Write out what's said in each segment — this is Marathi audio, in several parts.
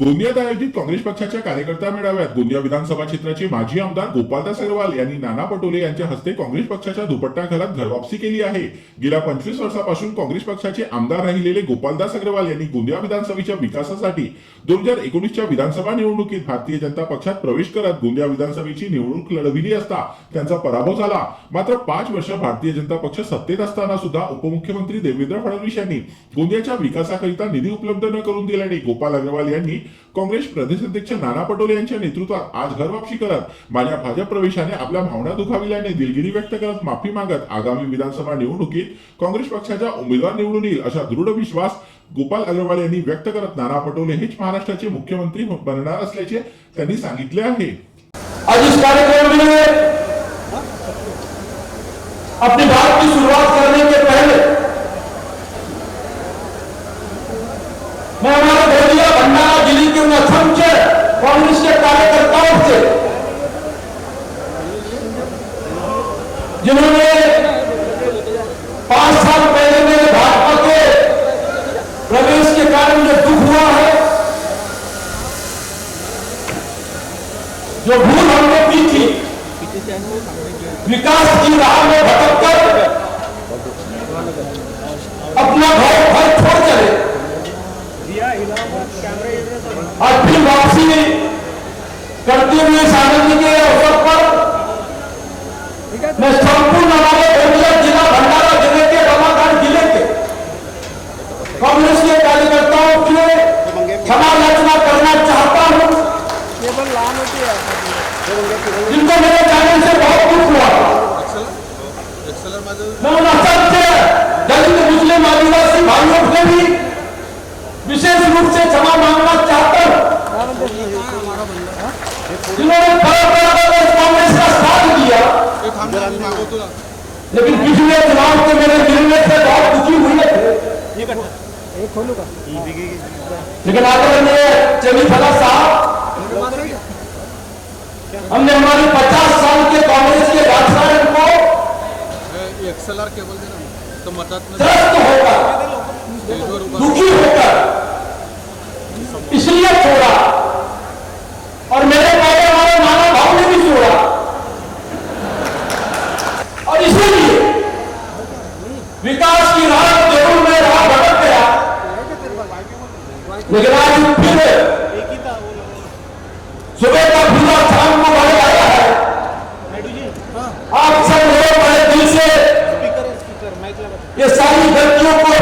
गोंदियात आयोजित काँग्रेस पक्षाच्या कार्यकर्ता मेळाव्यात गोंदिया विधानसभा क्षेत्राचे माजी आमदार गोपालदास अग्रवाल यांनी नाना पटोले यांच्या हस्ते काँग्रेस पक्षाच्या दुपट्टा घालत घरवापसी केली आहे. गेल्या पंचवीस वर्षापासून काँग्रेस पक्षाचे आमदार राहिलेले गोपालदास अग्रवाल यांनी गोंदिया विधानसभेच्या विकासासाठी दोन हजार एकोणीसच्या विधानसभा निवडणुकीत भारतीय जनता पक्षात प्रवेश करत गोंदिया विधानसभेची निवडणूक लढविली असता त्यांचा पराभव झाला. मात्र पाच वर्ष भारतीय जनता पक्ष सत्तेत असताना सुद्धा उपमुख्यमंत्री देवेंद्र फडणवीस यांनी गोंदियाच्या विकासाकरिता निधी उपलब्ध न करून दिल्याने गोपाल अग्रवाल यांनी काँग्रेस प्रदेश अध्यक्ष नाना पटोले यांच्या नेतृत्वात आज घरवापसी करत माझ्या भाजप प्रवेशाने आपल्या भावना दुखाविल्याने दिलगिरी व्यक्त करत माफी मागत आगामी विधानसभा निवडणुकीत काँग्रेस पक्षाचा उमेदवार निवडून येईल असा दृढ विश्वास गोपाल अग्रवाल यांनी व्यक्त करत नाना पटोले हेच महाराष्ट्राचे मुख्यमंत्री हो- बनणार असल्याचे त्यांनी सांगितले आहे. आज इस कार्यक्रम में अपनी बात की शुरुआत Because पिछले चुनाव के मेरे मिलने से बहुत दुखी हुए थे हे। लेकिन आदरणीय चली फला साहब। हमने हमारी पचास साल के कांग्रेस के राजकारण को एक्सएलआर केबल दे ना तो मदत में त्रस्त होकर दुखी होकर इसलिए छोड़ा। लेकिन आज फिर सुबह का पूरा शाम को बढ़ आया है। आप सब लोग बड़े दिल से ये सारी गलतियों को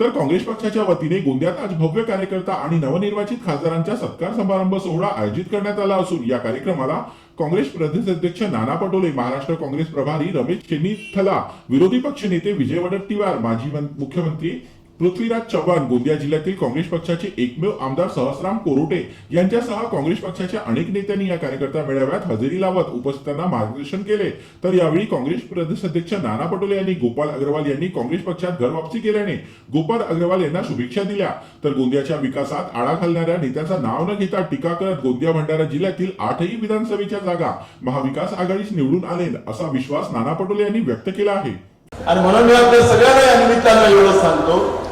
तर काँग्रेस पक्षाच्या वतीने गोंदियात आज भव्य कार्यकर्ता आणि नवनिर्वाचित खासदारांचा सत्कार समारंभ सोहळा आयोजित करण्यात आला असून या कार्यक्रमाला काँग्रेस प्रदेशाध्यक्ष नाना पटोले महाराष्ट्र काँग्रेस प्रभारी रमेश चेन्नीथला विरोधी पक्षनेते विजय वडट्टीवार माजी मुख्यमंत्री पृथ्वीराज चव्हाण गोंदिया जिल्ह्यातील काँग्रेस पक्षाचे एकमेव आमदार सहस्राम कोरोटे यांच्यासह काँग्रेस पक्षाच्या अनेक नेत्यांनी या कार्यकर्ता मेळाव्यात हजेरी लावत उपस्थितांना मार्गदर्शन केले. तर यावेळी काँग्रेस प्रदेशाध्यक्ष नाना पटोले यांनी गोपाल अग्रवाल यांनी काँग्रेस पक्षात घरवापसी केल्याने गोपाल अग्रवाल यांना शुभेच्छा दिल्या. तर गोंदियाच्या विकासात आळा घालणाऱ्या नेत्याचा नाव न घेता टीका करत गोंदिया भंडारा जिल्ह्यातील आठही विधानसभेच्या जागा महाविकास आघाडीस निवडून आले असा विश्वास नाना पटोले यांनी व्यक्त केला आहे. आणि म्हणून मी आपल्या सगळ्यांना या निमित्तानं एवढं सांगतो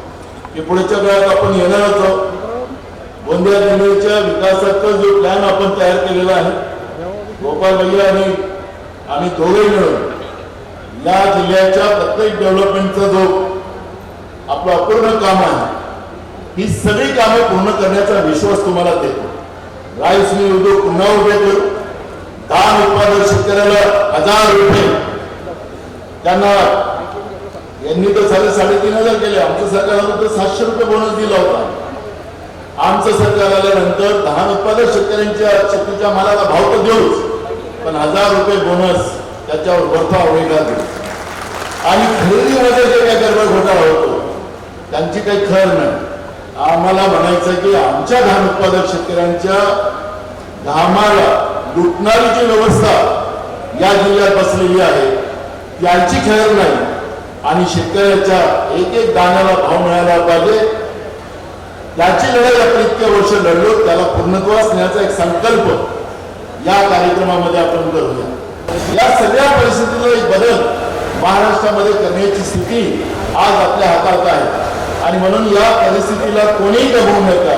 की पुढच्या काळात आपण येणार आहोत गोंदिया जिल्ह्याच्या विकासाचा जो प्लॅन आपण तयार केलेला आहे गोपाल भैया आणि आम्ही दोघेही मिळून या जिल्ह्याच्या प्रत्येक डेव्हलपमेंटचा जो आपलं अपूर्ण काम आहे ही सगळी कामं पूर्ण करण्याचा विश्वास तुम्हाला देतो. राईस मी उद्योग पुन्हा उभे करू. धान उत्पादक शेतकऱ्याला हजार रुपये. त्यांना साडे साडेतीन हजार केले. आमचं सरकार आलं तर सातशे रुपये बोनस दिला होता. आमचं सरकार आल्यानंतर धान उत्पादक शेतकऱ्यांच्या शेतीच्या मालाला भाव तर देऊच पण हजार रुपये बोनस त्याच्यावर वरथा वेगळा देऊ. आणि खरेदीमध्ये जे काही गडबड घोटाळा होतो त्यांची काही खर नाही. आम्हाला म्हणायचं की आमच्या धान उत्पादक शेतकऱ्यांच्या धामाला लुटणारी जी व्यवस्था या जिल्ह्यात बसलेली आहे यांची खेळ नाही. आणि शेतकऱ्याच्या एक एक दाण्याला भाव मिळाला पाहिजे. याची लढाई आपण इतके वर्ष लढलो त्याला पूर्णत्वास नेण्याचा एक संकल्प या कार्यक्रमामध्ये आपण करूया. या सगळ्या परिस्थितीचा एक बदल महाराष्ट्रामध्ये करण्याची स्थिती आज आपल्या हातात आहे. आणि म्हणून या परिस्थितीला कोणीही दबवू नका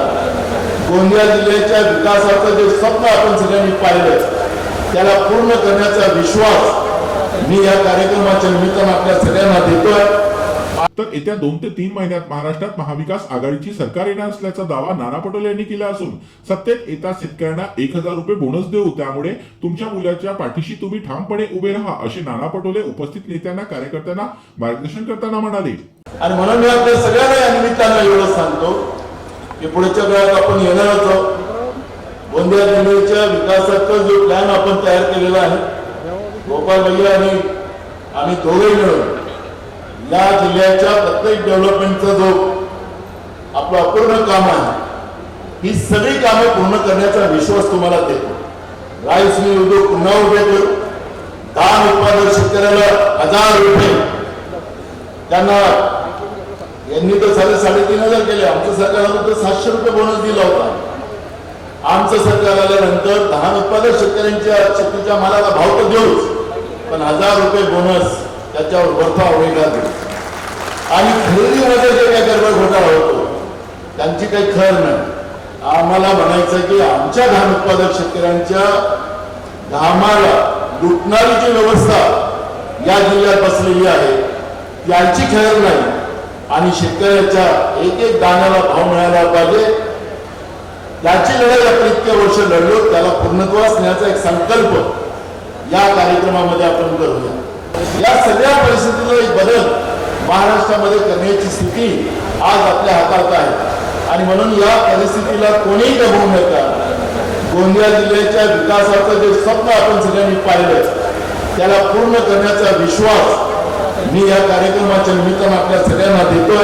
गोंदिया जिल्ह्याच्या विकासाचं जे स्वप्न आपण सगळ्यांनी पाहिलं त्याला पूर्ण करण्याचा विश्वास मी या कार्यक्रमाच्या निमित्तानं आपल्या सगळ्यांना देतोय. तर येत्या दोन ते तीन महिन्यात महाराष्ट्रात महाविकास आघाडीची सरकार येणार असल्याचा दावा नाना पटोले यांनी केला असून सत्तेत येता शेतकऱ्यांना एक हजार रुपये बोनस देऊ. त्यामुळे तुमच्या मुलाच्या पाठीशी तुम्ही ठामपणे उभे राहा असे नाना पटोले उपस्थित नेत्यांना कार्यकर्त्यांना मार्गदर्शन करताना म्हणाले. आणि म्हणून मी आपल्या सगळ्यांना या निमित्तानं एवढं सांगतो की पुढच्या काळात आपण येणार आहोत गोंदिया जिल्ह्याच्या विकासाचा जो प्लॅन आपण तयार केलेला आहे गोपाल भैया आणि आम्ही दोघे मिळून या जिल्ह्याच्या प्रत्येक डेव्हलपमेंटचा जो आपलं अपूर्ण काम आहे ही सगळी कामं पूर्ण करण्याचा विश्वास तुम्हाला देतो. राईस मी उद्योग पुन्हा उभे करू. धान उत्पादक शेतकऱ्याला हजार रुपये. त्यांना यांनी तर साडे साडेतीन हजार केले. आमचं सरकार आलं तर सातशे रुपये बोनस दिला होता. आमचं सरकार आल्यानंतर धान उत्पादक शेतकऱ्यांच्या शेतीच्या मालाला भाव तर देऊच. पण हजार रुपये बोनस त्याच्यावर वरथा वेगळा आणि खरेदीमध्ये जे काही गडबड घोटाळा होतो त्यांची काही खर नाही. आम्हाला म्हणायचं की आमच्या धान उत्पादक शेतकऱ्यांच्या धामाला लुटणारी जी व्यवस्था या जिल्ह्यात बसलेली आहे त्यांची खैर नाही. आणि शेतकऱ्याच्या एक एक दाण्याला भाव मिळाला पाहिजे. याची लढाई आपण इतके वर्ष लढलो त्याला पूर्णत्वास नेण्याचा एक संकल्प. या कार्यक्रमामध्ये आपण करूया या सगळ्या परिस्थितीचा एक बदल महाराष्ट्रामध्ये करण्याची स्थिती आज आपल्या हातात आहे. आणि म्हणून या परिस्थितीला कोणीही दबवू नका. गोंदिया जिल्ह्याच्या विकासाचं जे स्वप्न आपण सगळ्यांनी पाहिलं त्याला पूर्ण करण्याचा विश्वास मी या कार्यक्रमाच्या निमित्तानं आपल्या सगळ्यांना देतो.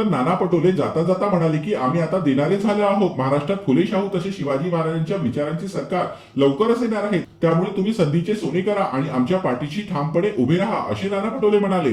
तर नाना पटोले जाता जाता म्हणाले की आम्ही आता देणारे झाले आहोत. महाराष्ट्रात फुले शाहू तसे शिवाजी महाराजांच्या विचारांची सरकार लवकरच येणार आहे. त्यामुळे तुम्ही संधीचे सोने करा आणि आमच्या पाठीशी ठामपणे उभे राहा असे नाना पटोले म्हणाले